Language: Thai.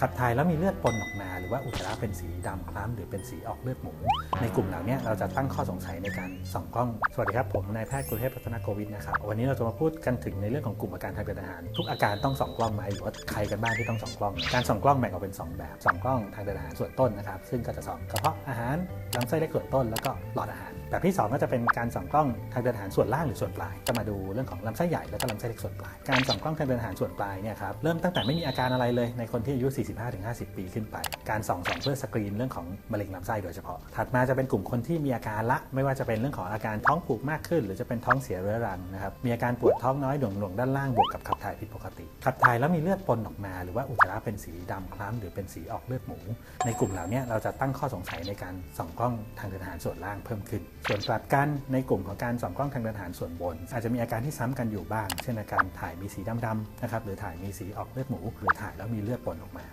ขับถ่ายแล้วมีเลือดปนออกมา หรือว่าอุจจาระเป็นสีดำคล้ำหรือเป็นสีออกเลือดหมู ในกลุ่มเหล่านี้เราจะตั้งข้อสงสัยในการส่องกล้อง สวัสดีครับผมนายแพทย์กุลเทพพัฒนาโกวิทนะครับวันนี้เราจะมาพูดกันถึงในเรื่องของกลุ่มอาการทางเดินอาหาร ทุกอาการต้องส่องกล้องไหมหรือว่าใครกันบ้างที่ต้องส่องกล้อง การส่องกล้องแบ่งออกเป็น 2 แบบส่องกล้องทางเดินอาหารส่วนต้นนะครับซึ่งก็จะส่องกระเพาะอาหารลำไส้เล็กส่วนต้นแล้วก็หลอดอาหาร แบบที่ 2 ก็จะเป็นการส่องกล้องทางเดินอาหารส่วนล่างหรือส่วนปลาย จะมาดูเรื่องของลำไส้ใหญ่แล้วก็ลำไส้เล็กส่วนปลาย การส่องกล้องทางเดินอาหารส่วนปลายเนี่ยครับเริ่มตั้งแต่ไม่มีอาการอะไรเลยในคนที่อายุ 45-50 ปีขึ้นไป การส่องส่องเพื่อสกรีนเรื่องของมะเร็งลำไส้โดยเฉพาะ ถัดมาจะเป็นกลุ่มคนที่มีอาการละ ไม่ว่าจะเป็นเรื่องของอาการท้องผูกมากขึ้น หรือจะเป็นท้องเสียเรื้อรังนะครับมีอาการปวดท้องน้อยหน่วงหน่วงด้านล่างบวกกับขับถ่ายผิดปกติ ขับถ่ายแล้วมีเลือดปนออกมา หรือว่าอุจจาระเป็นสีดำคล้ำหรือเป็นสีออกเลือดหมู ในกลุ่มเหล่านี้เราจะตั้งข้อสงสัยในการส่องกล้องทางเดินอาหารส่วนล่างเพิ่มขึ้น ส่วนกลับกันในกลุ่มของการส่องกล้องทางเดินอาหารส่วนบน อาจจะมีอาการที่ซ้ำกันอยู่บ้าง เช่นอาการถ่ายมีสีดำๆนะครับหรือถ่ายมีสีออกเลือดหมู หรือถ่ายแล้วมีเลือดปนออกมา